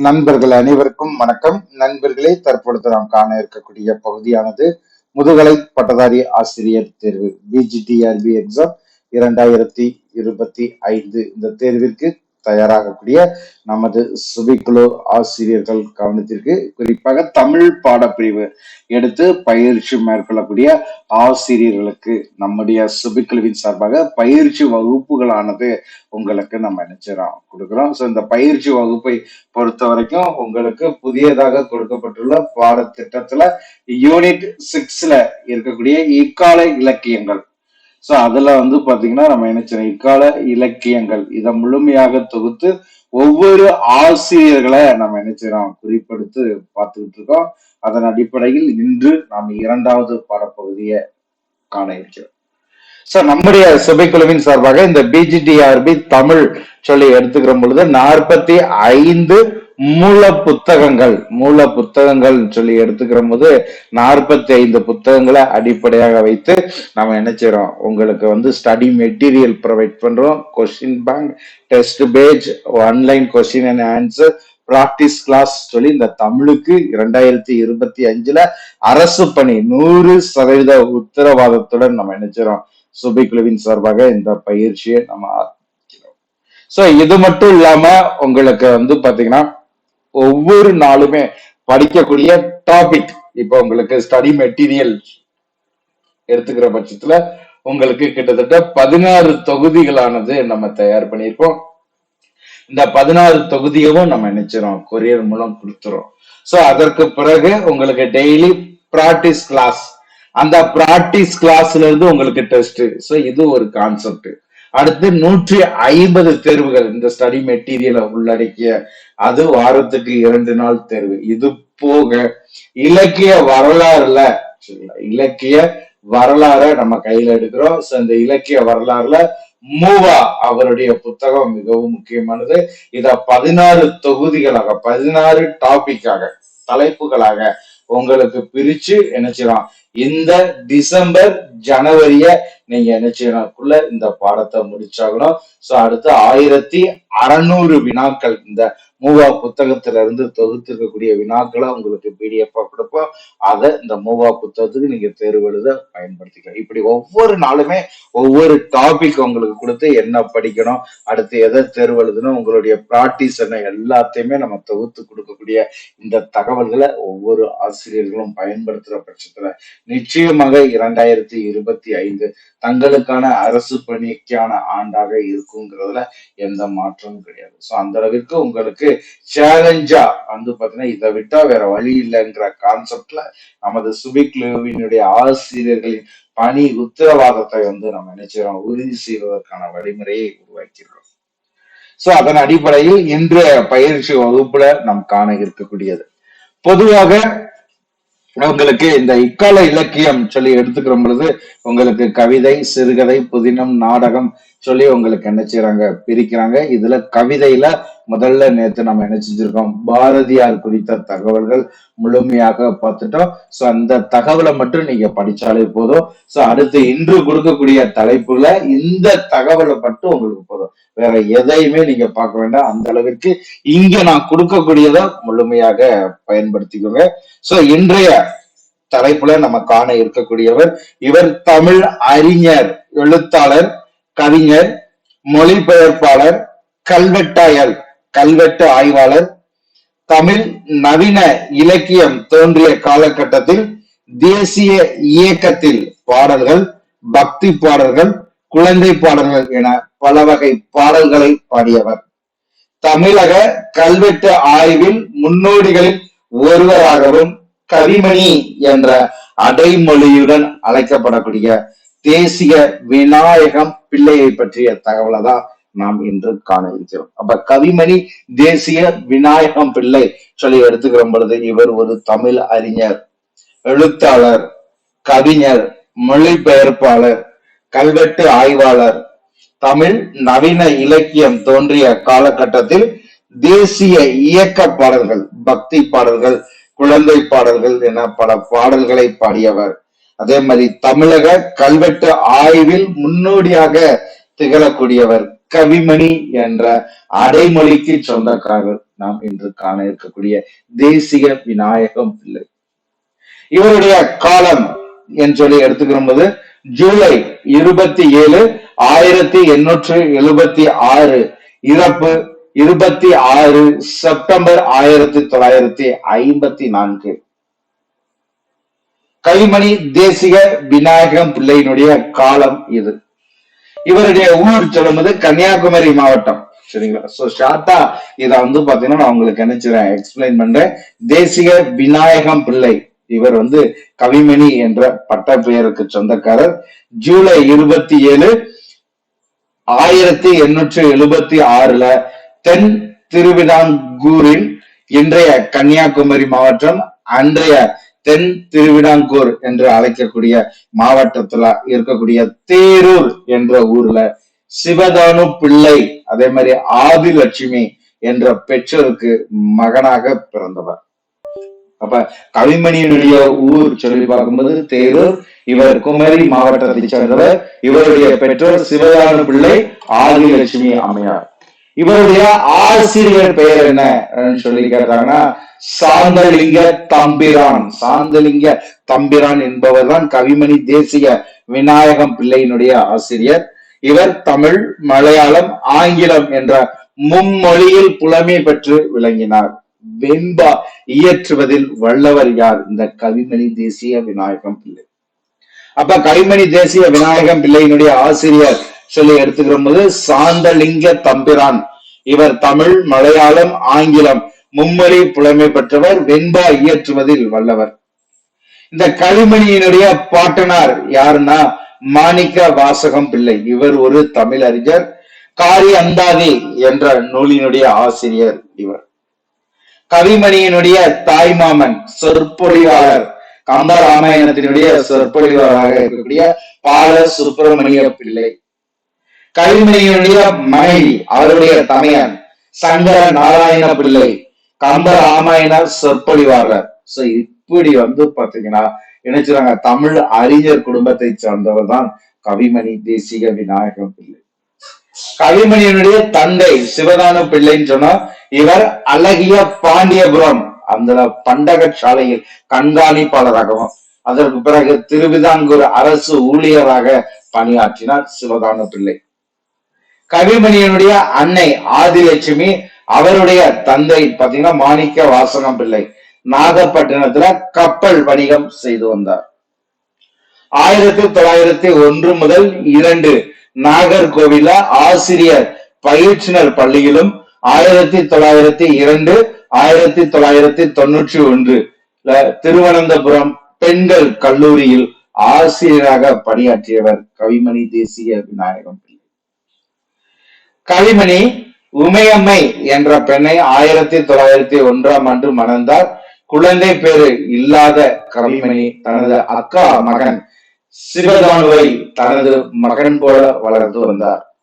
நண்பர்கள் அனைவருக்கும் வணக்கம். நண்பர்களே தற்பொழுது நாம் காண இருக்கக்கூடிய பகுதியானது முதுகலை பட்டதாரி ஆசிரியர் தேர்வு பிஜிடிஆர்பி எக்ஸாம் இரண்டாயிரத்தி இருபத்தி ஐந்து இந்த தேர்விற்கு தயாராகக்கூடிய நமது சுபிக்குழு ஆசிரியர்கள் கவனத்திற்கு குறிப்பாக தமிழ் பாடப்பிரிவு எடுத்து பயிற்சி மேற்கொள்ளக்கூடிய ஆசிரியர்களுக்கு நம்முடைய சுபிக்குழுவின் சார்பாக பயிற்சி வகுப்புகளானது உங்களுக்கு நம்ம நினைச்சிடறோம் கொடுக்குறோம். ஸோ இந்த பயிற்சி வகுப்பை பொறுத்த வரைக்கும் உங்களுக்கு புதியதாக கொடுக்கப்பட்டுள்ள பாடத்திட்டத்துல யூனிட் சிக்ஸ்ல இருக்கக்கூடிய இக்கால இலக்கியங்கள் ஸோ அதில் வந்து பாத்தீங்கன்னா நம்ம என்ன இக்கால இலக்கியங்கள் இதை முழுமையாக தொகுத்து ஒவ்வொரு ஆசிரியர்களை நம்ம என்ன செய்யறோம் குறிப்பெடுத்து பார்த்துக்கிட்டு இருக்கோம். அதன் அடிப்படையில் இன்று நாம் இரண்டாவது பாடப்பகுதியை காண இருக்கிறோம். சோ நம்முடைய சபைக்குழுவின் சார்பாக இந்த பிஜிடிஆர்பி தமிழ் சொல்லி எடுத்துக்கிற பொழுது நாற்பத்தி ஐந்து மூல புத்தகங்கள் மூல புத்தகங்கள் சொல்லி எடுத்துக்கிற போது நாற்பத்தி ஐந்து புத்தகங்களை அடிப்படையாக வைத்து நம்ம நினைச்சிடறோம் உங்களுக்கு வந்து ஸ்டடி மெட்டீரியல் ப்ரொவைட் பண்றோம். Question bank test page online question and answer practice class சொல்லி இந்த தமிழுக்கு இரண்டாயிரத்தி இருபத்தி அஞ்சுல அரசு பணி நூறு சதவீத உத்தரவாதத்துடன் நம்ம நினைச்சிரோம் சுபிக்குழுவின் சார்பாக இந்த பயிற்சியை நம்ம ஆரம்பிக்கிறோம். சோ இது மட்டும் இல்லாம உங்களுக்கு வந்து பாத்தீங்கன்னா ஒவ்வொரு நாளுமே படிக்கக்கூடிய டாபிக் இப்போ உங்களுக்கு ஸ்டடி மெட்டீரியல் எடுத்துக்கிற பட்சத்துல உங்களுக்கு கிட்டத்தட்ட பதினாறு தொகுதிகளானது நம்ம தயார் பண்ணியிருக்கோம் இந்த பதினாறு தொகுதியவும் நம்ம நினைச்சிரோம் கொரியர் மூலம் கொடுத்துறோம். சோ அதற்கு பிறகு உங்களுக்கு டெய்லி பிராக்டிஸ் கிளாஸ் அந்த பிராக்டிஸ் கிளாஸ்ல இருந்து உங்களுக்கு டெஸ்ட் சோ இது ஒரு கான்செப்ட் அடுத்து நூற்றி ஐம்பது தேர்வுகள் இந்த ஸ்டடி மெட்டீரியலை உள்ளடக்கிய அது வாரத்துக்கு இரண்டு நாள் தேர்வு. இது போக இலக்கிய வரலாறுல இலக்கிய வரலாற நம்ம கையில எடுக்கிறோம். இந்த இலக்கிய வரலாறுல மூவா அவருடைய புத்தகம் மிகவும் முக்கியமானது. இத பதினாறு தொகுதிகளாக பதினாறு டாபிக்காக தலைப்புகளாக உங்களுக்கு பிரிச்சு நினைச்சிடலாம் இந்த டிசம்பர் ஜனவரிய நீங்க என்ன இந்த பாடத்தை முடிச்சாகணும். சோ அடுத்து ஆயிரத்தி அறநூறு வினாக்கள். இந்த மூவா புத்தகத்துல இருந்து தொகுத்திருக்கக்கூடிய வினாக்களை உங்களுக்கு பிடிஎஃப் கொடுப்போம். அதை இந்த மூவா புத்தகத்துக்கு நீங்க தேர்வு எழுத பயன்படுத்திக்கலாம். இப்படி ஒவ்வொரு நாளுமே ஒவ்வொரு டாபிக் உங்களுக்கு கொடுத்து என்ன படிக்கணும் அடுத்து எதை தேர்வு எழுதணும் உங்களுடைய ப்ராக்டிஸ் என்ன எல்லாத்தையுமே நம்ம தொகுத்து கொடுக்கக்கூடிய இந்த தகவல்களை ஒவ்வொரு ஆசிரியர்களும் பயன்படுத்துற பட்சத்துல நிச்சயமாக இரண்டாயிரத்தி இருபத்தி ஐந்து தங்களுக்கான அரசு பணிக்கான ஆண்டாக இருக்குங்கிறதுல எந்த மாற்றமும் கிடையாது. சோ அந்த அளவிற்கு உங்களுக்கு சேலஞ்சா வந்து பாத்தீங்கன்னா இதை விட்டா வேற வழி இல்லைங்கிற கான்செப்ட்ல நமது சுபிக்லுவினுடைய ஆசிரியர்களின் பணி உத்தரவாதத்தை வந்து நம்ம நினைச்சிரோம் உறுதி செய்வதற்கான வழிமுறையை உருவாக்கியிருக்கோம். சோ அதன் அடிப்படையில் இன்றைய பயிற்சி வகுப்புல நாம் காண இருக்கக்கூடியது. பொதுவாக உங்களுக்கு இந்த இக்கால இலக்கியம் சொல்லி எடுத்துக்கிற பொழுது உங்களுக்கு கவிதை சிறுகதை புதினம் நாடகம் சொல்லி உங்களுக்கு என்ன செய்யறாங்க பிரிக்கிறாங்க. இதுல கவிதையில முதல்ல நேத்து நம்ம என்ன செஞ்சிருக்கோம்? பாரதியார் குறித்த தகவல்கள் முழுமையாக பார்த்துட்டோம். சோ அந்த தகவலை மட்டும் நீங்க படிச்சாலே போதும். சோ அடுத்து இன்று கொடுக்கக்கூடிய தலைப்புல இந்த தகவலை மட்டும் உங்களுக்கு போதும். வேற எதையுமே நீங்க பார்க்க வேண்டாம். அந்த அளவிற்கு இங்க நான் கொடுக்கக்கூடியதை முழுமையாக பயன்படுத்திக்கோங்க. சோ இன்றைய தலைப்புல நம்ம காண இருக்கக்கூடியவர் இவர் தமிழ் அறிஞர் எழுத்தாளர் கவிஞர் மொழிபெயர்ப்பாளர் கல்வெட்டாயல். கல்வெட்டு ஆய்வாளர் தமிழ் நவீன இலக்கியம் தோன்றிய காலகட்டத்தில் தேசிய இயக்கத்தில் பாடல்கள் பக்தி பாடல்கள் குழந்தை பாடல்கள் என பல வகை பாடல்களை பாடியவர். தமிழக கல்வெட்டு ஆய்வில் முன்னோடிகளில் ஒருவராகவும் கவிமணி என்ற அடைமொழியுடன் அழைக்கப்படக்கூடிய தேசிய விநாயகம் பிள்ளையை பற்றிய தகவலை தான் நாம் இன்று காண இருக்கிறோம். அப்ப கவிமணி தேசிய விநாயகம் பிள்ளை சொல்லி எடுத்துக்கிற பொழுது இவர் ஒரு தமிழ் அறிஞர் எழுத்தாளர் கவிஞர் மொழிபெயர்ப்பாளர் கல்வெட்டு ஆய்வாளர் தமிழ் நவீன இலக்கியம் தோன்றிய காலகட்டத்தில் தேசிய இயக்க பாடல்கள் பக்தி பாடல்கள் குழந்தை பாடல்கள் என பல பாடல்களை பாடியவர். அதே மாதிரி தமிழக கல்வெட்டு ஆய்வில் முன்னோடியாக திகழக்கூடியவர். கவிமணி என்ற அடைமொழிக்கு சொந்தக்காரர் நாம் இன்று காண இருக்கக்கூடிய தேசிய விநாயகம் பிள்ளை. இவருடைய காலம் என்று சொல்லி எடுத்துக்கிற போது ஜூலை இருபத்தி ஏழு ஆயிரத்தி எண்ணூற்று எழுபத்தி ஆறு இறப்பு இருபத்தி ஆறு செப்டம்பர் ஆயிரத்தி தொள்ளாயிரத்தி ஐம்பத்தி நான்கு. கைமணி தேசிய விநாயகம் பிள்ளையினுடைய காலம் இது. இவருடைய ஊர் சொல்லும்போது கன்னியாகுமரி மாவட்டம். சரிங்களா? சோ ஷார்ட்டா இத வந்து பாத்தீங்கன்னா நான் உங்களுக்கு நினைச்சிடறேன் எக்ஸ்பிளைன் பண்றேன். தேசிய விநாயகம் பிள்ளை. இவர் வந்து கவிமணி என்ற பட்ட பெயருக்கு சொந்தக்காரர். ஜூலை இருபத்தி ஏழு ஆயிரத்தி எண்ணூற்றி எழுபத்தி ஆறுல தென் திருவிதாங்கூரில் இன்றைய கன்னியாகுமரி மாவட்டம் அன்றைய தென் திருவிடாங்கூர் என்று அழைக்கக்கூடிய மாவட்டத்துல இருக்கக்கூடிய தேரூர் என்ற ஊர்ல சிவதானு பிள்ளை அதே மாதிரி ஆதிலட்சுமி என்ற பெற்றோருக்கு மகனாக பிறந்தவர். அப்ப கவிமணியினுடைய ஊர் சொல்லி பார்க்கும்போது தேரூர் இவர் குமரி மாவட்டத்தை சேர்ந்தவர். இவருடைய பெற்றோர் சிவதானு பிள்ளை ஆதிலட்சுமி அம்மையார். இவருடைய ஆசிரியர் பெயர் என்ன? சொல்லி கேட்டாங்கன்னா சாந்தலிங்க தம்பிரான். சாந்தலிங்க தம்பிரான் என்பவர் தான் கவிமணி தேசிய விநாயகம் பிள்ளையினுடைய ஆசிரியர். இவர் தமிழ் மலையாளம் ஆங்கிலம் என்ற மும்மொழியில் புலமை பெற்று விளங்கினார். வெண்பா இயற்றுவதில் வல்லவர் யார்? இந்த கவிமணி தேசிய விநாயகம் பிள்ளை. அப்ப கவிமணி தேசிய விநாயகம் பிள்ளையினுடைய ஆசிரியர் சொல்லி எடுத்துக்கிற போது சாந்தலிங்க தம்பிரான். இவர் தமிழ் மலையாளம் ஆங்கிலம் மும்மொழி புலமை பெற்றவர் வெண்பா இயற்றுவதில் வல்லவர். இந்த கவிமணியினுடைய பாட்டனார் யாருன்னா மாணிக்க வாசகம் பிள்ளை. இவர் ஒரு தமிழ் அறிஞர் காரி அந்தாதி என்ற நூலினுடைய ஆசிரியர் இவர். கவிமணியினுடைய தாய்மாமன் சொற்பொழிவாளர் கம்பராமாயணத்தினுடைய சொற்பொழிவாளராக இருக்கக்கூடிய பால சுப்பிரமணிய பிள்ளை. கவிமணியினுடைய மனைவி அவருடைய தமையன் சங்கர நாராயண பிள்ளை கம்ப ராமாயணர் சொற்பொழிவாளர். சோ இப்படி வந்து பாத்தீங்கன்னா நினைச்சுறாங்க தமிழ் அறிஞர் குடும்பத்தை சார்ந்தவர் தான் கவிமணி தேசிக விநாயகம் பிள்ளை. கவிமணியினுடைய தந்தை சிவதான பிள்ளைன்னு சொன்னா இவர் அழகிய பாண்டியபுரம் அந்த பண்டக சாலையில் கண்காணிப்பாளராகவும் அதற்கு பிறகு திருவிதாங்கூர் அரசு ஊழியராக பணியாற்றினார் சிவதான பிள்ளை. கவிமணியனுடைய அன்னை ஆதிலட்சுமி அவருடைய தந்தை பாத்தீங்கன்னா மாணிக்க வாசகம் பிள்ளை. நாகப்பட்டினத்துல கப்பல் வணிகம் செய்து வந்தார். ஆயிரத்தி தொள்ளாயிரத்தி ஒன்று முதல் இரண்டு நாகர்கோவில ஆசிரியர் பயிற்சினர் பள்ளியிலும் ஆயிரத்தி தொள்ளாயிரத்தி இரண்டு ஆயிரத்தி தொள்ளாயிரத்தி தொண்ணூற்றி ஒன்று திருவனந்தபுரம் பெண்கள் கல்லூரியில் ஆசிரியராக பணியாற்றியவர் கவிமணி தேசிய விநாயகம். கவிமணி உமையம்மை என்ற பெண்ணை ஆயிரத்தி தொள்ளாயிரத்தி ஒன்றாம் ஆண்டு மணந்தார். குழந்தை பேரு இல்லாத கவிமணி தனது அக்கா மகன் சிவதானுவை தனது மகன் போல வளர்ந்து வந்தார்.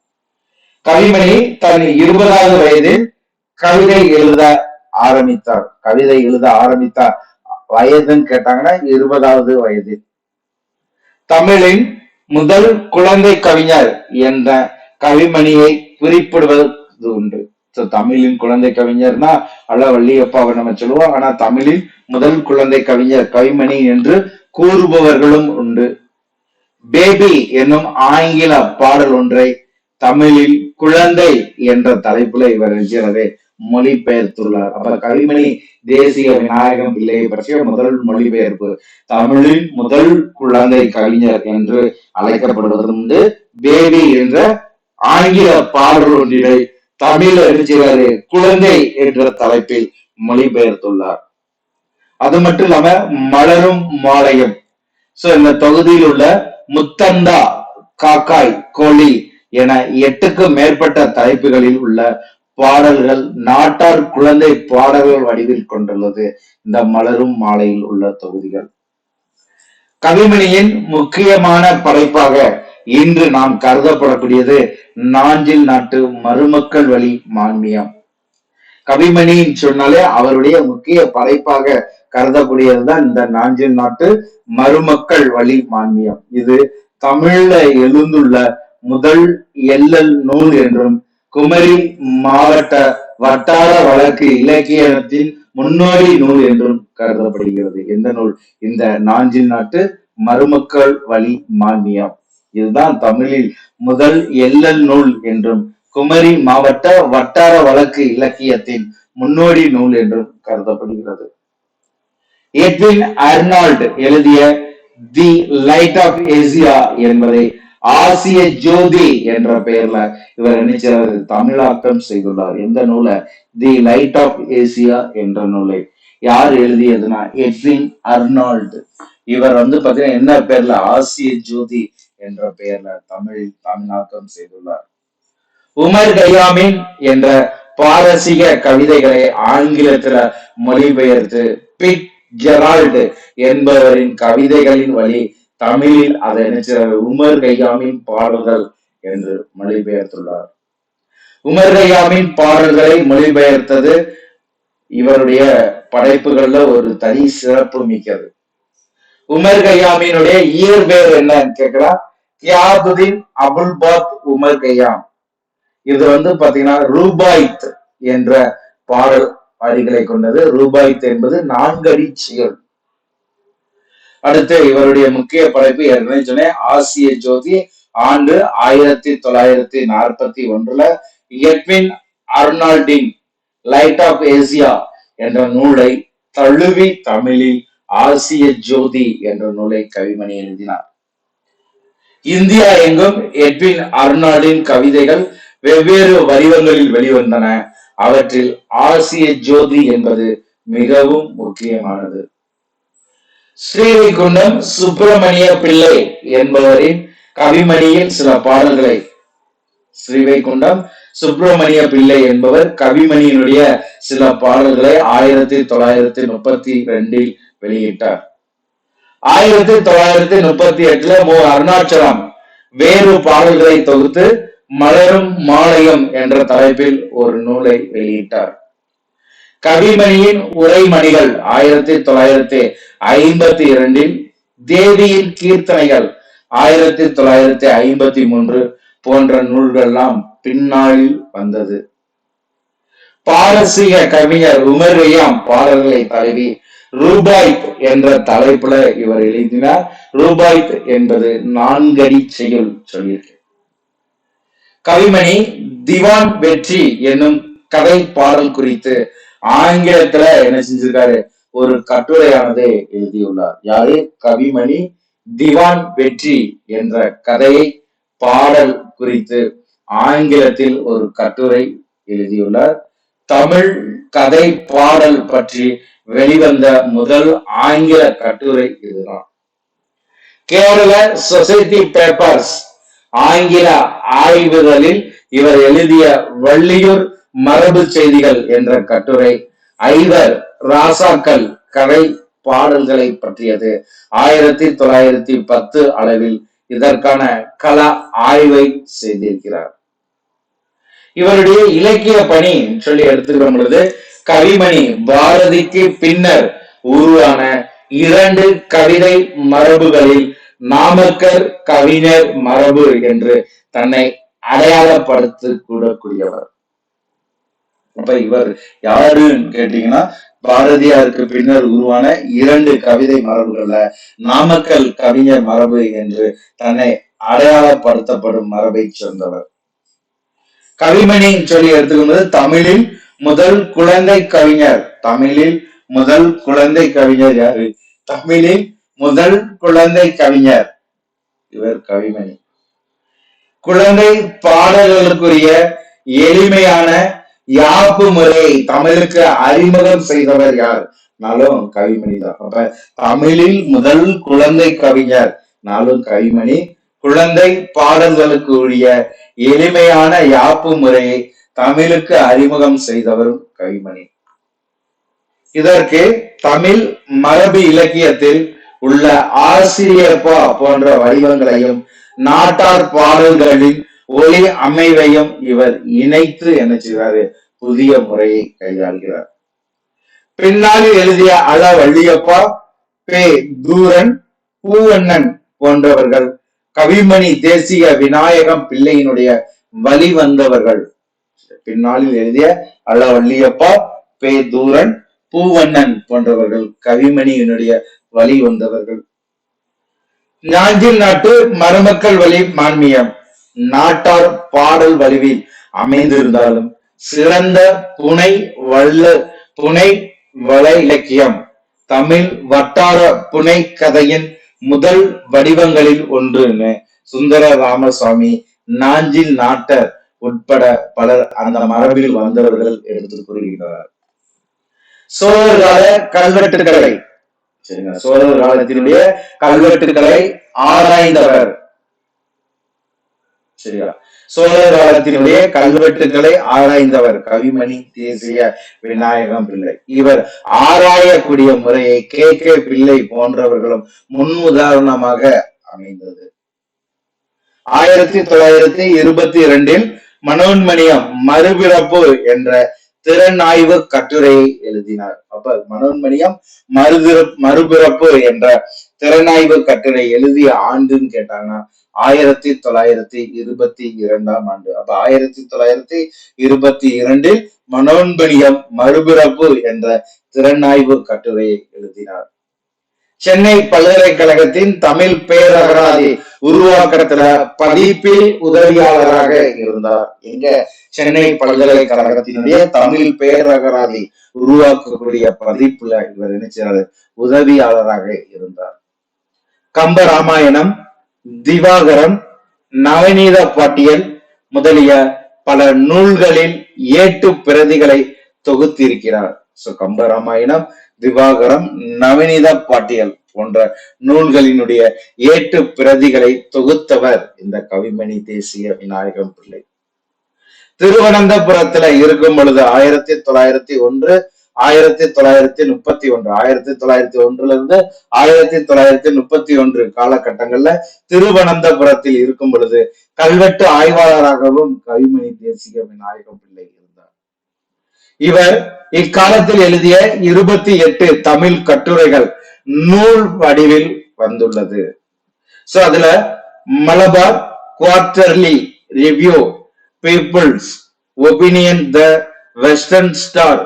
கவிமணி தன் இருபதாவது வயதில் கவிதை எழுத ஆரம்பித்தார். கவிதை எழுத ஆரம்பித்தார். வயதுன்னு கேட்டாங்கன்னா இருபதாவது வயது தமிழின் முதல் குழந்தை கவிஞர் என்ற கவிமணியை குறிப்பிடுவது உண்டு. தமிழின் குழந்தை கவிஞர்னா அல்ல நம்ம சொல்லுவோம். ஆனா தமிழின் முதல் குழந்தை கவிஞர் கவிமணி என்று கூறுபவர்களும் உண்டு. பேபி என்னும் ஆங்கில பாடல் ஒன்றை தமிழில் குழந்தை என்ற தலைப்புல இவர் இருக்கிறதே மொழிபெயர்த்துள்ளார். அப்ப கவிமணி தேசிய விநாயகம் பிள்ளையை பற்றிய முதல் மொழிபெயர்ப்பு. தமிழின் முதல் குழந்தை கவிஞர் என்று அழைக்கப்படுவது உண்டு பேபி என்ற ஆங்கில பாடல் ஒன்றினை தமிழ் அறிஞரே குழந்தை என்ற தலைப்பில் மொழிபெயர்த்துள்ளார். அது மட்டும் இல்லாம மலரும் மாலையும். சோ இந்த தொகுதியில் உள்ள முத்தந்தா காக்காய் கோழி என எட்டுக்கும் மேற்பட்ட தலைப்புகளில் உள்ள பாடல்கள் நாட்டார் குழந்தை பாடல்கள் வடிவில் கொண்டுள்ளது. இந்த மலரும் மாலையில் உள்ள தொகுதிகள். கவிமணியின் முக்கியமான படைப்பாக இன்று நாம் கருதப்படக்கூடியது நாஞ்சில் நாட்டு மருமக்கள் வழி மான்மியம். கவிமணின்னு சொன்னாலே அவருடைய முக்கிய படைப்பாக கருதக்கூடியதுதான் இந்த நாஞ்சில் நாட்டு மருமக்கள் வழி மான்மியம். இது தமிழ்ல எழுந்துள்ள முதல் எல்லல் நூல் என்றும் குமரி மாவட்ட வட்டார வழக்கு இலக்கியத்தின் முன்னோடி நூல் என்றும் கருதப்படுகிறது. எந்த நூல்? இந்த நாஞ்சில் நாட்டு மருமக்கள் வழி மான்மியம். இதுதான் தமிழில் முதல் எல்லல் நூல் என்றும் குமரி மாவட்ட வட்டார வழக்கு இலக்கியத்தின் முன்னோடி நூல் என்றும் கருதப்படுகிறது. எட்வின் அர்னால்ட் எழுதிய தி லைட் ஆஃப் ஏசியா என்பதை ஆசிய ஜோதி என்ற பெயர்ல இவர் நினைச்சார் தமிழாக்கம் செய்துள்ளார். எந்த நூலை? தி லைட் ஆஃப் ஏசியா என்ற நூலை. யார் எழுதியதுன்னா எட்வின் அர்னால்டு. இவர் வந்து பாத்தீங்கன்னா என்ன பேர்ல? ஆசிய ஜோதி என்ற பெயர்ல தமிழ் தமிழாக்கம் செய்துள்ளார். உமர் கயாமின் என்ற பாரசீக கவிதைகளை ஆங்கிலத்துல மொழிபெயர்த்து பிட் ஜெரால்டு என்பவரின் கவிதைகளின் வழி தமிழில் அதை நினைச்ச உமர் கையாமின் பாடல்கள் என்று மொழிபெயர்த்துள்ளார். உமர் கய்யாமின் பாடல்களை மொழிபெயர்த்தது இவருடைய படைப்புகள்ல ஒரு தனி சிறப்பு மிக்கது. உமர் கய்யாமினுடைய இயற்பெயர் என்னன்னு கியாதுதீன் கியாபுதீன் அபுல்பாத் உமர் கய்யாம் இது வந்து பாத்தீங்கன்னா ரூபாய்த் என்ற பாடல் வரிகளை கொண்டது. ரூபாய்த் என்பது நான்கடி செயல். அடுத்து இவருடைய முக்கிய படைப்பு ஏற்கனவே சொன்னேன். ஆசிய ஜோதி ஆண்டு ஆயிரத்தி தொள்ளாயிரத்தி நாற்பத்தி ஒன்றுல எட்வின் அர்னால்டின் லைட் ஆஃப் ஏசியா என்ற நூலை தழுவி தமிழில் ஆசிய ஜோதி என்ற நூலை கவிமணி எழுதினார். இந்தியா எங்கும் எட்வின் அர்னால்டின் கவிதைகள் வெவ்வேறு வடிவங்களில் வெளிவந்தன. அவற்றில் ஆசிய ஜோதி என்பது மிகவும் முக்கியமானது. ஸ்ரீவைகுண்டம் சுப்பிரமணிய பிள்ளை என்பவரின் கவிமணியின் சில பாடல்களை. ஸ்ரீவைகுண்டம் சுப்பிரமணிய பிள்ளை என்பவர் கவிமணியினுடைய சில பாடல்களை ஆயிரத்தி தொள்ளாயிரத்தி முப்பத்தி ரெண்டில் வெளியிட்டார். ஆயிரத்தி தொள்ளாயிரத்தி முப்பத்தி எட்டுல மு. அருணாச்சலம் வேறு பாடல்களை தொகுத்து மலரும் மாலயம் என்ற தலைப்பில் ஒரு நூலை வெளியிட்டார். கவிமணியின் உரைமணிகள் ஆயிரத்தி தொள்ளாயிரத்தி ஐம்பத்தி இரண்டில் தேவியின் கீர்த்தனைகள் ஆயிரத்தி தொள்ளாயிரத்தி ஐம்பத்தி மூன்று போன்ற நூல்கள்லாம் பின்னாளில் வந்தது. பாரசீக கவிஞர் உமர்யாம் பாடல்களை தழுவி ரூபாய்த் என்ற தலைப்புல இவர் எழுதினார். ரூபாய்த் என்பது நான்கடி செயல் சொல்லியிருக்கு கவிமணி திவான் வெற்றி என்னும் கதை பாடல் குறித்து ஆங்கிலத்துல என்ன செஞ்சிருக்காரு? ஒரு கட்டுரையானது எழுதியுள்ளார். யாரு? கவிமணி திவான் வெற்றி என்ற கதையை பாடல் குறித்து ஆங்கிலத்தில் ஒரு கட்டுரை எழுதியுள்ளார். தமிழ் கதை பாடல் பற்றி வெளிவந்த முதல் ஆங்கில கட்டுரை இதுதான். கேரள சொசைட்டி பேப்பர்ஸ் ஆங்கில ஆய்வுகளில் இவர் எழுதிய வள்ளியூர் மரபு செய்திகள் என்ற கட்டுரை ஐவர் ராசாக்கள் கதை பாடல்களை பற்றியது. ஆயிரத்தி தொள்ளாயிரத்தி பத்து அளவில் இதற்கான கல ஆய்வை செய்திருக்கிறார். இவருடைய இலக்கிய பணி சொல்லி எடுத்துக்கிற பொழுது கவிமணி பாரதிக்கு பின்னர் உருவான இரண்டு கவிதை மரபுகளில் நாமக்கர் கவிஞர் மரபு என்று தன்னை அடையாளப்படுத்தி கூடக்கூடியவர் அப்ப இவர் யாருன்னு கேட்டீங்கன்னா பாரதியாருக்கு பின்னர் உருவான இரண்டு கவிதை மரபுகள்ல நாமக்கல் கவிஞர் மரபு என்று தன்னை அடையாளப்படுத்தப்படும் மரபை சேர்ந்தவர். கவிமணி சொல்லி எடுத்துக்கொண்டது தமிழில் முதல் குழந்தை கவிஞர். தமிழில் முதல் குழந்தை கவிஞர் யாரு? தமிழில் முதல் குழந்தை கவிஞர். இவர் கவிமணி. குழந்தை பாடல்களுக்குரிய எளிமையான யாப்பு முறையை தமிழுக்கு அறிமுகம் செய்தவர் யார்? நாளும் கவிமணி தான். அப்ப தமிழில் முதல் குழந்தை கவிஞர் நாளும் கவிமணி. குழந்தை பாடல்களுக்கு உரிய எளிமையான யாப்பு முறையை தமிழுக்கு அறிமுகம் செய்தவரும் கவிமணி இதற்கு தமிழ் மரபு இலக்கியத்தில் உள்ள ஆசிரியப்பா போன்ற வடிவங்களையும் நாட்டார் பாடல்களின் ஒளி அமைவையும் இவர் இணைத்து என்ன செய்வாரு புதிய முறையை கையாள்கிறார். பின்னால் எழுதிய அல வள்ளியப்பா பே. தூரன் பூவண்ணன் போன்றவர்கள் கவிமணி தேசிய விநாயகம் பிள்ளையினுடைய வழி வந்தவர்கள் பின்னாளில் எழுதிய அளவள்ளியப்பா பே தூரன் பூவண்ணன் போன்றவர்கள் கவிமணியினுடைய வழி வந்தவர்கள். ஞாஞ்சில் நாட்டு மருமக்கள் வழி மான்மியம் நாட்டார் பாடல் வடிவில் அமைந்திருந்தாலும் சிறந்த புனை வல்ல புனை வள இலக்கியம் தமிழ் வட்டார புனை கதையின் முதல் வடிவங்களில் ஒன்றுன்னு சுந்தர ராமசாமி நாஞ்சில் நாட்டர் உட்பட பலர் அந்த மரபில் வந்தவர்கள் எடுத்து கூறுகின்றனர். சோழர் கால கல்வெட்டுக்களை சரிங்க சோழர் காலத்தினுடைய கல்வெட்டுக்களை ஆராய்ந்தவர். சரியா? சோழர் காலத்தினுடைய கல்வெட்டுக்களை ஆராய்ந்தவர். கவிமணி தேசிய விநாயகம் பிள்ளை. இவர் ஆராயக்கூடிய முறையை கே. கே. பிள்ளை போன்றவர்களும் முன் உதாரணமாக அமைந்தது. ஆயிரத்தி தொள்ளாயிரத்தி இருபத்தி இரண்டில் மனோன்மணியம் மறுபிறப்பு என்ற திறனாய்வு கட்டுரையை எழுதினார். அப்ப மனோன்மணியம் மறுதிற மறுபிறப்பு என்ற திறனாய்வு கட்டுரை எழுதிய ஆண்டுன்னு கேட்டாங்கன்னா ஆயிரத்தி தொள்ளாயிரத்தி இருபத்தி இரண்டாம் ஆண்டு. அப்ப ஆயிரத்தி தொள்ளாயிரத்தி இருபத்தி இரண்டில் மனோன்மணியம் மறுபிறப்பு என்ற திறனாய்வு கட்டுரையை எழுதினார். சென்னை பல்கலைக்கழகத்தின் தமிழ் பேரகராதி உருவாக்கத்துல பதிப்பில் உதவியாளராக இருந்தார். எங்க? சென்னை பல்கலைக்கழகத்தினுடைய தமிழ் பேரகராதி உருவாக்கக்கூடிய பதிப்புல இவர் நினைச்சாரு உதவியாளராக இருந்தார். கம்ப ராமாயணம் திவாகரம் நவநீத பாட்டியல் முதலிய பல நூல்களில் ஏட்டு பிரதிகளை தொகுத்திருக்கிறார். சோ கம்ப ராமாயணம் திவாகரம் நவநீத பாட்டியல். போன்ற நூல்களினுடைய ஏட்டு பிரதிகளை தொகுத்தவர் இந்த கவிமணி தேசிய விநாயகம் பிள்ளை. திருவனந்தபுரத்துல இருக்கும் பொழுது ஆயிரத்தி தொள்ளாயிரத்தி ஒன்று ஆயிரத்தி தொள்ளாயிரத்தி முப்பத்தி ஒன்று. ஆயிரத்தி தொள்ளாயிரத்தி ஒன்றுல இருந்து ஆயிரத்தி தொள்ளாயிரத்தி முப்பத்தி ஒன்று காலகட்டங்கள்ல திருவனந்தபுரத்தில் இருக்கும் பொழுது கல்வெட்டு ஆய்வாளராகவும் கவிமணி தேசிய விநாயகம் பிள்ளை இருந்தார். இவர் இக்காலத்தில் எழுதிய இருபத்தி எட்டு தமிழ் கட்டுரைகள் நூல் வடிவில் வந்துள்ளது. சோ அதுல Malabar quarterly review people's opinion the western star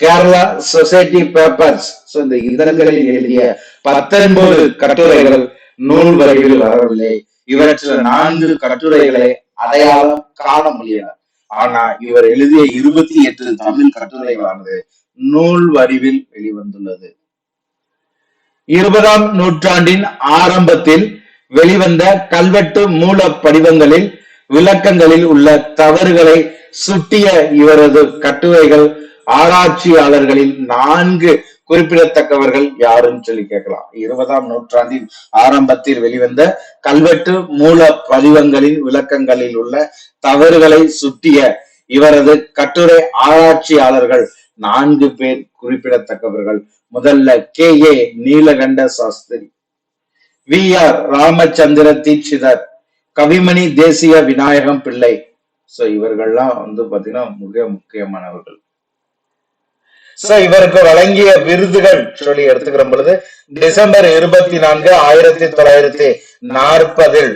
Kerala society papers இந்த இதழ்களில் எழுதிய பத்தொன்பது கட்டுரைகள் நூல் வரைவில் வரவில்லை. இவற்றில் நான்கு கட்டுரைகளை அடையாளம் காண முடியல. ஆனா இவர் எழுதிய இருபத்தி எட்டு தமிழ் கட்டுரைகளானது நூல் வடிவில் வெளிவந்துள்ளது. இருபதாம் நூற்றாண்டின் ஆரம்பத்தில் வெளிவந்த கல்வெட்டு மூல படிவங்களில் விளக்கங்களில் உள்ள தவறுகளை சுட்டிய இவரது கட்டுரைகள் ஆராய்ச்சியாளர்களில் நான்கு குறிப்பிடத்தக்கவர்கள் யாருன்னு சொல்லி கேட்கலாம். இருபதாம் நூற்றாண்டின் ஆரம்பத்தில் வெளிவந்த கல்வெட்டு மூல பதிவங்களின் விளக்கங்களில் உள்ள தவறுகளை சுட்டிய இவரது கட்டுரை ஆராய்ச்சியாளர்கள் நான்கு பேர் குறிப்பிடத்தக்கவர்கள். முதல்ல K A Nilakanta Sastri. V R Ramachandra Dikshitar Kavimani Desiya Vinayakam Pillai. So இவர்கள்லாம் வந்து பாத்தீங்கன்னா மிக முக்கியமானவர்கள். சோ இவருக்கு வழங்கிய விருதுகள் சொல்லி எடுத்துக்கிற பொழுது டிசம்பர் இருபத்தி நான்கு ஆயிரத்தி தொள்ளாயிரத்தி நாற்பதில்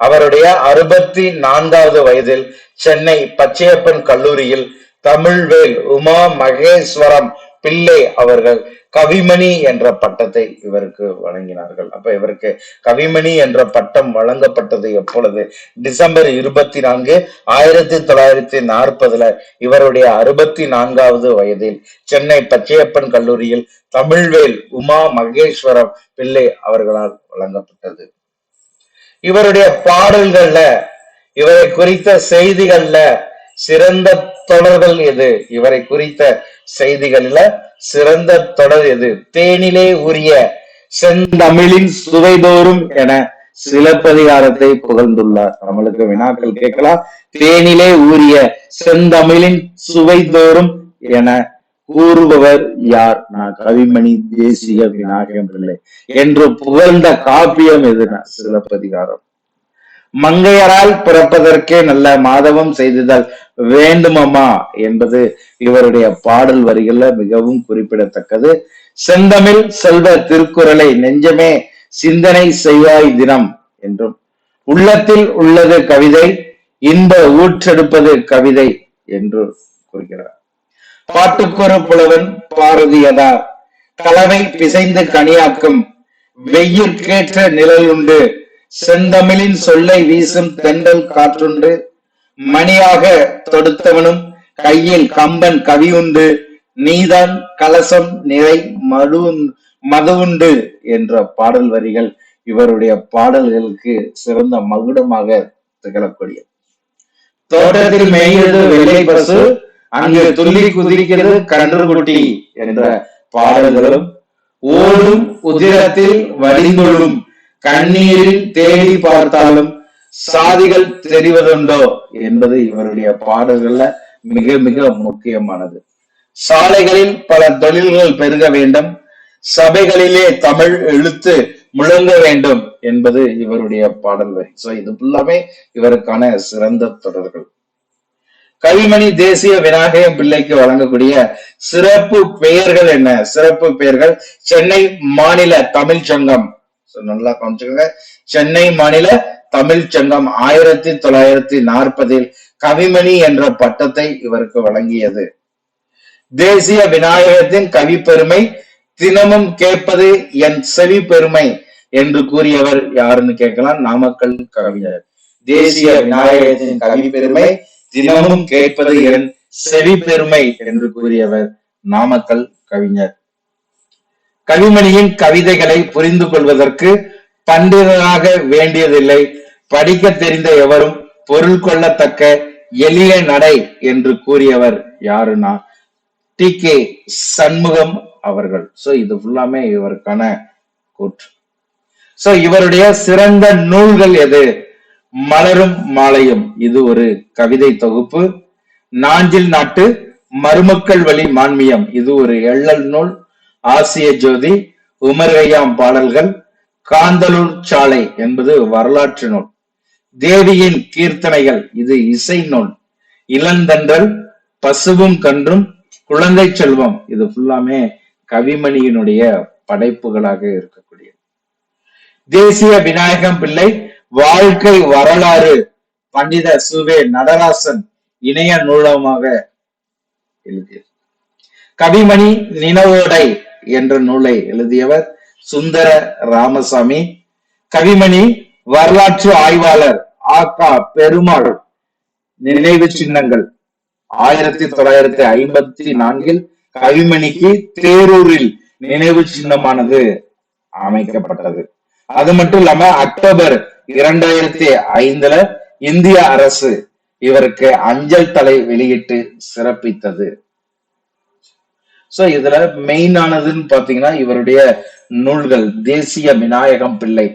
அவருடைய அறுபத்தி நான்காவது வயதில் சென்னை பச்சையப்பன் கல்லூரியில் தமிழ்வேல் உமா மகேஸ்வரம் பிள்ளை அவர்கள் கவிமணி என்ற பட்டத்தை இவருக்கு வழங்கினார்கள். அப்ப இவருக்கு கவிமணி என்ற பட்டம் வழங்கப்பட்டது எப்பொழுது? டிசம்பர் இருபத்தி நான்கு ஆயிரத்தி தொள்ளாயிரத்தி நாற்பதுல இவருடைய அறுபத்தி நான்காவது வயதில் சென்னை பச்சையப்பன் கல்லூரியில் தமிழ்வேல் உமா மகேஸ்வரம் பிள்ளை அவர்களால் வழங்கப்பட்டது. இவருடைய பாடல்கள்ல இவரை குறித்த செய்திகள்ல சிறந்த தொடர்கள் எது? இவரை குறித்த செய்திகள்ல சிறந்த தொடர் எது? தேனிலே உரிய செந்தமிழின் சுவைதோறும் என சிலப்பதிகாரத்தை புகழ்ந்துள்ளார். நம்மளுக்கு வினாக்கள் கேட்கலாம். தேனிலே ஊறிய செந்தமிழின் சுவைதோறும் என கூறுபவர் யார்? நான் கவிமணி தேசிய விநாயகம் பிள்ளை. என்று புகழ்ந்த காப்பியம் எதுனா? சிலப்பதிகாரம். மங்கையரால் பிறப்பதற்கே நல்ல மாதவம் செய்ததால் வேண்டுமம்மா என்பது இவருடைய பாடல் வரிகள்ல மிகவும் குறிப்பிடத்தக்கது. செந்தமிழ் செல்வ திருக்குறளை நெஞ்சமே சிந்தனை செய்வாய் தினம் என்றும் உள்ளத்தில் உள்ளது கவிதை இன்ப ஊற்றெடுப்பது கவிதை என்று கூறுகிறார். பாட்டுக்கொரு புலவன் பாரதியதார் கலவை பிசைந்து கனியாக்கும் வெயிற்கேற்ற நிழலுண்டு செந்தமிழின் சொல்லை வீசும் தென்றல் காற்றுண்டு மணியாக தொடுத்தவனும் கையில் கம்பன் கவியுண்டு நீதான் கலசம் நிறை மது மதுவுண்டு என்ற பாடல் வரிகள் இவருடைய பாடல்களுக்கு சிறந்த மகுடமாக திகழக்கூடிய தோட்டத்தில் மேய்கிறது வெள்ளை பசு அங்கு துள்ளி குதிக்கிறது கன்றுகுட்டி என்ற பாடல்களும் ஓடும் உதிரத்தில் வடிந்தொழும் கண்ணீரில் தேடி பார்த்தாலும் சாதிகள் தெரிவதுண்டோ என்பது இவருடைய பாடல்கள்ல மிக மிக முக்கியமானது. சாலைகளில் பல தொழில்கள் பெருக வேண்டும். சபைகளிலே தமிழ் எழுத்து முழங்க வேண்டும் என்பது இவருடைய பாடல் வரி சோ இது ஃபுல்லாமே இவருக்கான சிறந்த தொடர்கள். கவிமணி தேசிய விநாயகம் பிள்ளைக்கு வழங்கக்கூடிய சிறப்பு பெயர்கள் என்ன? சிறப்பு பெயர்கள் சென்னை மாநில தமிழ் சங்கம். நல்லா காமிச்சுக்கோங்க சென்னை மாநில தமிழ் சங்கம் ஆயிரத்தி தொள்ளாயிரத்தி நாற்பதில் கவிமணி என்ற பட்டத்தை இவருக்கு வழங்கியது. தேசிய விநாயகத்தின் கவி பெருமை தினமும் கேட்பது என் செவி பெருமை என்று கூறியவர் யாருன்னு கேட்கலாம். நாமக்கல் கவிஞர். தேசிய விநாயகத்தின் கவி பெருமை தினமும் கேட்பது என் செவி பெருமை என்று கூறியவர் நாமக்கல் கவிஞர். கவிமணியின் கவிதைகளை புரிந்து கொள்வதற்கு பண்டிதராக வேண்டியதில்லை. படிக்க தெரிந்த எவரும் பொருள் கொள்ளத்தக்க எளிய நடை என்று கூறியவர் யாருன்னா டி. கே. சண்முகம் அவர்கள். சோ இது ஃபுல்லாமே இவருக்கான கூற்று. சோ இவருடைய சிறந்த நூல்கள் எது? மலரும் மாலையும். இது ஒரு கவிதை தொகுப்பு. நாஞ்சில் நாட்டு மருமக்கள் வழி மான்மியம். இது ஒரு எள்ளல் நூல். ஆசிய ஜோதி உமர்கையாம் பாடல்கள் காந்தலூர் சாலை என்பது வரலாற்று நூல். தேவியின் கீர்த்தனைகள் இது இசை நூல். இளந்தன்றல் பசுவும் கன்றும் குழந்தை செல்வம் இது ஃபுல்லாமே கவிமணியினுடைய படைப்புகளாக இருக்கக்கூடியது. தேசிய விநாயகம் பிள்ளை வாழ்க்கை வரலாறு பண்டித சுவே நடராசன் இணைய நூலமாக எழுதியது. கவிமணி நினவோடை என்ற நூலை எழுதியவர் சுந்தர ராமசாமி கவிமணி வரலாற்று ஆய்வாளர் ஆகா பெருமாள். நினைவு சின்னங்கள். ஆயிரத்தி தொள்ளாயிரத்தி ஐம்பத்தி நான்கில் கவிமணிக்கு தேரூரில் நினைவு சின்னமானது அமைக்கப்பட்டது. அது மட்டும் இல்லாம அக்டோபர் இரண்டாயிரத்தி ஐந்துல இந்திய அரசு இவருக்கு அஞ்சல் தலை வெளியிட்டு சிறப்பித்தது. சோ இதுல மெயினானதுன்னு பாத்தீங்கன்னா இவருடைய நூல்கள் தேசிய விநாயகம் பிள்ளை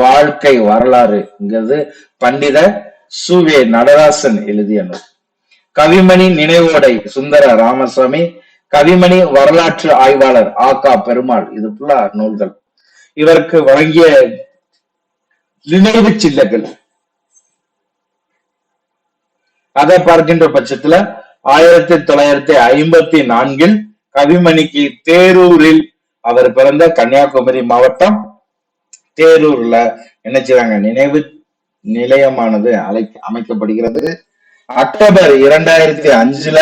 வாழ்க்கை வரலாறுங்கிறது பண்டித சுவே நடராசன் எழுதிய நூல். கவிமணி நினைவோடை சுந்தர ராமசாமி கவிமணி வரலாற்று ஆய்வாளர் ஆகா பெருமாள் இது ஃபுல்லா நூல்கள். இவருக்கு வழங்கிய நினைவு சின்னங்கள் அதை பார்க்கின்ற பட்சத்துல ஆயிரத்தி தொள்ளாயிரத்தி ஐம்பத்தி நான்கில் கவிமணிக்கு தேரூரில் அவர் பிறந்த கன்னியாகுமரி மாவட்டம் தேரூர்ல என்ன செய்றாங்க? நினைவு நிலையமானது அழை அமைக்கப்படுகிறது. அக்டோபர் இரண்டாயிரத்தி அஞ்சுல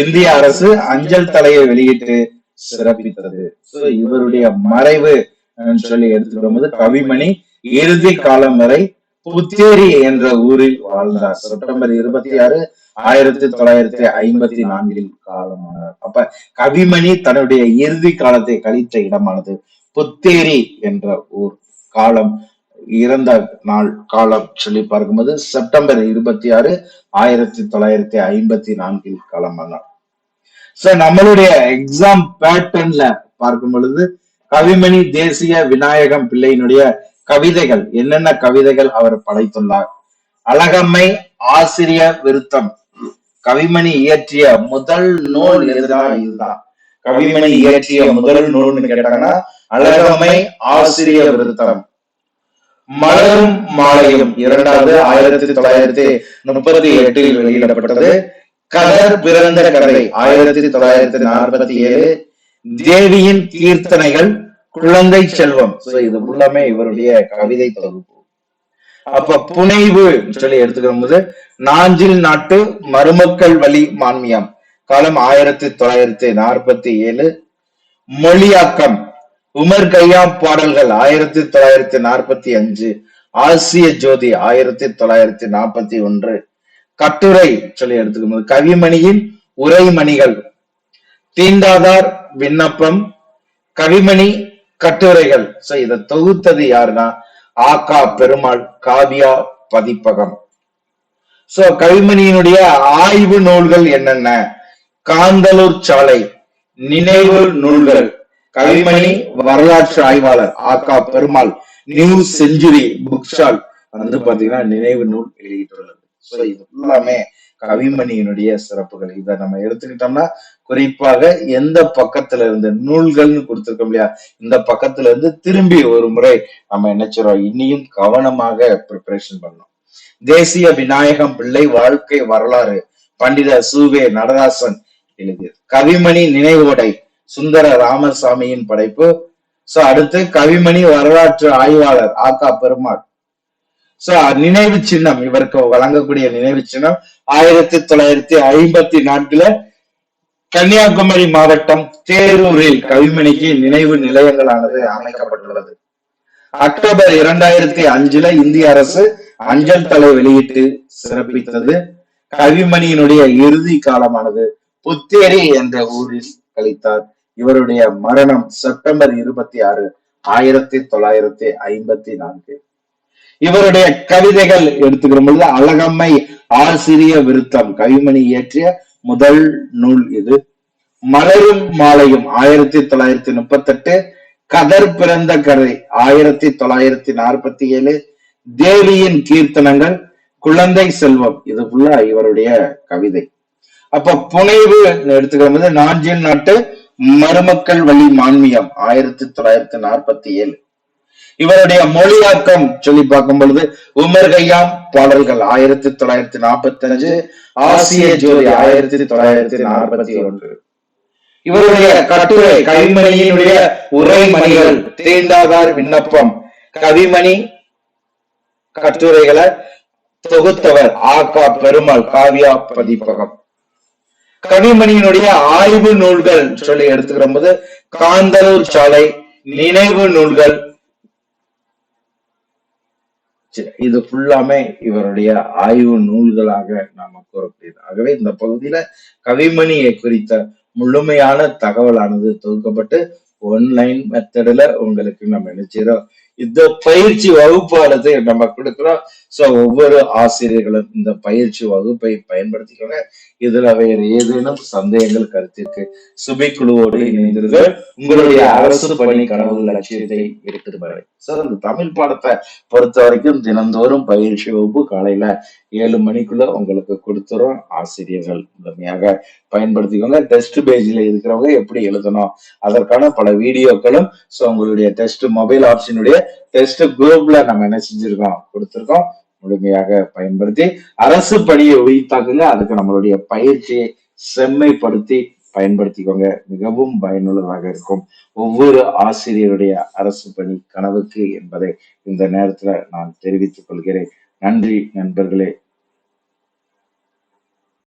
இந்திய அரசு அஞ்சல் தலையை வெளியிட்டு சிறப்பித்தது. இவருடைய மறைவு சொல்லி சொல்லி எடுத்துக்கிடும்போது கவிமணி இறுதி காலம் வரை புத்தேரி என்ற ஊரில் வாழ்ந்தார். செப்டம்பர் இருபத்தி ஆறு ஆயிரத்தி தொள்ளாயிரத்தி ஐம்பத்தி நான்கில் காலமானார். அப்ப கவிமணி தன்னுடைய இறுதி காலத்தை கழித்த இடமானது புத்தேரி என்ற ஊர். காலம் இறந்த நாள் காலம் சொல்லி பார்க்கும்போது செப்டம்பர் இருபத்தி ஆறு ஆயிரத்தி தொள்ளாயிரத்தி ஐம்பத்தி நான்கில் காலமானார். சோ நம்மளுடைய எக்ஸாம் பேட்டர்ன்ல பார்க்கும் பொழுது கவிமணி தேசிய விநாயகம் பிள்ளையினுடைய கவிதைகள் என்னென்ன கவிதைகள் அவர் படைத்துள்ளார்? அழகம்மை ஆசிரிய விருத்தம். கவிமணி இயற்றிய முதல் நூல் எதுதான் இதுதான். கவிமணி இயற்றிய முதல் நூல்னு கேட்டாங்கன்னா அழகம்மை ஆசிரிய விருத்தம். மலரும் மாலையும். இரண்டாவது ஆயிரத்தி தொள்ளாயிரத்தி முப்பத்தி எட்டில் வெளியிடப்பட்டது. கதர் பிறந்த கதை. ஆயிரத்தி தொள்ளாயிரத்தி நாற்பத்தி ஏழு. தேவியின் கீர்த்தனைகள் குழந்தை செல்வம். இது உள்ளமே இவருடைய கவிதை தொகுப்பு. அப்ப புனைவு சொல்லி எடுத்துக்கும் போது நாஞ்சில் நாட்டு மருமக்கள் வழி மான்மியம். காலம் ஆயிரத்தி தொள்ளாயிரத்தி நாற்பத்தி ஏழு. மொழியாக்கம். உமர் கையாம் பாடல்கள் ஆயிரத்தி தொள்ளாயிரத்தி நாற்பத்தி அஞ்சு. ஆசிய ஜோதி ஆயிரத்தி தொள்ளாயிரத்தி நாற்பத்தி ஒன்று. கட்டுரை சொல்லி எடுத்துக்கும் போது கவிமணியின் உரைமணிகள். தீண்டாதார் விண்ணப்பம். கவிமணி கட்டுரைகள். சோ இதை தொகுத்தது யாருன்னா ஆகா பெருமாள் காவியா பதிப்பகம். சோ கவிமணியினுடைய ஆய்வு நூல்கள் என்னென்ன? காந்தலூர் சாலை நினைவு நூல்கள். கவிமணி வரலாற்று ஆய்வாளர் ஆகா Perumal new century book stall வந்து பாத்தீங்கன்னா நினைவு நூல் வெளியிட்டுள்ளது சோ இது எல்லாமே கவிமணியினுடைய சிறப்புகள். இதை நம்ம எடுத்துக்கிட்டோம்னா குறிப்பாக எந்த பக்கத்துல இருந்து நூல்கள்னு கொடுத்திருக்கோம் இல்லையா? இந்த பக்கத்துல இருந்து திரும்பி ஒரு முறை நம்ம நினைச்சிடறோம் இன்னியும் கவனமாக ப்ரிப்பரேஷன் பண்ணணும். தேசிய விநாயகம் பிள்ளை வாழ்க்கை வரலாறு பண்டித சுவே நடராசன் எழுதியது. கவிமணி நினைவோடை சுந்தர ராமசாமியின் படைப்பு. சோ அடுத்து கவிமணி வரலாற்று ஆய்வாளர் ஆகா பெருமாள். சோ நினைவு சின்னம் இவருக்கு வழங்கக்கூடிய நினைவு சின்னம் ஆயிரத்தி தொள்ளாயிரத்தி ஐம்பத்தி நான்குல கன்னியாகுமரி மாவட்டம் தேரூரில் கவிமணிக்கு நினைவு நிலையங்களானது அமைக்கப்பட்டுள்ளது. அக்டோபர் இரண்டாயிரத்தி அஞ்சுல இந்திய அரசு அஞ்சல் தலை வெளியிட்டு சிறப்பித்தது. கவிமணியினுடைய இறுதி காலமானது புத்தேரி என்ற ஊரில் கழித்தார். இவருடைய மரணம் செப்டம்பர் இருபத்தி ஆறு ஆயிரத்தி தொள்ளாயிரத்தி ஐம்பத்தி நான்கு. இவருடைய கவிதைகள் எடுத்துக்கிற பொழுது அழகம்மை ஆசிரிய விருத்தம். கவிமணி இயற்றிய முதல் நூல் இது. மலரும் மாலையும் ஆயிரத்தி தொள்ளாயிரத்தி முப்பத்தி எட்டு கதர் பிறந்த கதை ஆயிரத்தி தொள்ளாயிரத்தி நாற்பத்தி ஏழு தேவியின் கீர்த்தனங்கள் குழந்தை செல்வம். இது ஃபுல்லா இவருடைய கவிதை. அப்ப புனைவு எடுத்துக்கிற போது நாஞ்சில் நாட்டு மருமக்கள் வழி மான்மியம் ஆயிரத்தி தொள்ளாயிரத்தி நாற்பத்தி ஏழு இவருடைய மொழியாக்கம் சொல்லி பார்க்கும் பொழுது உமர் கையாம் பாடல்கள் ஆயிரத்தி தொள்ளாயிரத்தி நாற்பத்தி அஞ்சு ஆசிய ஜோதி ஆயிரத்தி தொள்ளாயிரத்தி நாற்பத்தி ஒன்று. இவருடைய கட்டுரை கவிமணியினுடைய உரைமணிகள் தீண்டாதார் விண்ணப்பம். கவிமணி கட்டுரைகளை தொகுத்தவர் ஆகா பெருமாள் காவியா பதிப்பகம். கவிமணியினுடைய ஆய்வு நூல்கள் சொல்லி எடுத்துக்கிற போது காந்தலூர் சாலை நினைவு நூல்கள் இது ஃபுல்லாமே இவருடைய ஆய்வு நூல்களாக நாம கூறக்கூடியது. ஆகவே இந்த பகுதியில கவிமணியை குறித்த முழுமையான தகவலானது தொகுக்கப்பட்டு ஒன்லைன் மெத்தடில் உங்களுக்கு நம்ம நினைச்சிரோம் இந்த பயிற்சி வகுப்பானது நம்ம கொடுக்கிறோம். சோ ஒவ்வொரு ஆசிரியர்களும் இந்த பயிற்சி வகுப்பை பயன்படுத்திக்கோங்க. இதுல வேறு ஏதேனும் சந்தேகங்கள் கருத்திற்கு சுபை குழுவோடு இணைந்தீர்கள் உங்களுடைய அரசு பணி கனவு லட்சியத்தை எடுத்துட்டு வரை சார் இந்த தமிழ் பாடத்தை பொறுத்த வரைக்கும் தினந்தோறும் பயிற்சி வகுப்பு காலையில ஏழு மணிக்குள்ள உங்களுக்கு கொடுத்துரும் ஆசிரியர்கள் முழுமையாக பயன்படுத்திக்கோங்க. டெஸ்ட் பேஜ்ல இருக்கிறவங்க எப்படி எழுதணும் அதற்கான பல வீடியோக்களும் ஸோ உங்களுடைய டெஸ்ட் மொபைல் ஆப்ஷனுடைய டெஸ்ட் குரூப்ல நம்ம என்ன செஞ்சிருக்கோம்? கொடுத்துருக்கோம். முழுமையாக பயன்படுத்தி அரசு பணியை உயிர்த்தாக்குங்க அதுக்கு நம்மளுடைய பயிற்சியை செம்மைப்படுத்தி பயன்படுத்திக்கோங்க. மிகவும் பயனுள்ளதாக இருக்கும். ஒவ்வொரு ஆசிரியருடைய அரசு பணி கனவுக்கு என்பதை இந்த நேரத்துல நான் தெரிவித்துக் கொள்கிறேன். நன்றி நண்பர்களே.